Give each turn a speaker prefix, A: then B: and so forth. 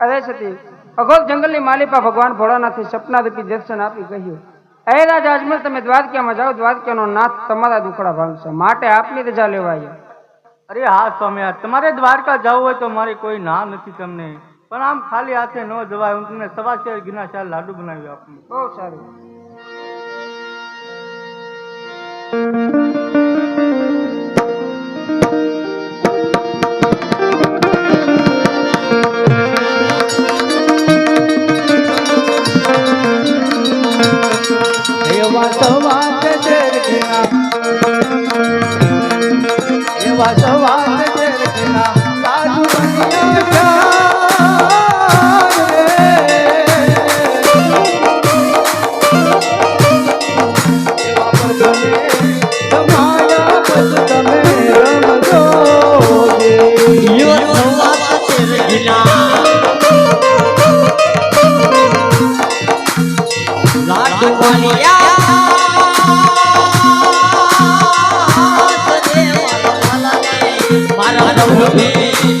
A: અરે સતી અઘોર જંગલની માલિપા ભગવાન ભોળાનાથે સપના રૂપી દર્શન આપી કહ્યું અરે રાજા અજમલ તમે દ્વારકામાં જાઓ દ્વારકાનો નાથ તમારા દુખડા ભાગશે માટે આપની રજા લેવાય.
B: અરે હા સ્વામી તમારે દ્વારકા જવું હોય તો મારી કોઈ ના નથી તમને. પણ આમ ખાલી હાથે ન જવાય હું તમને સવા શેર ગીના ચાર લાડુ બનાવી આપું.
A: બહુ સારું.
B: वाट वाट जरगना
C: મારા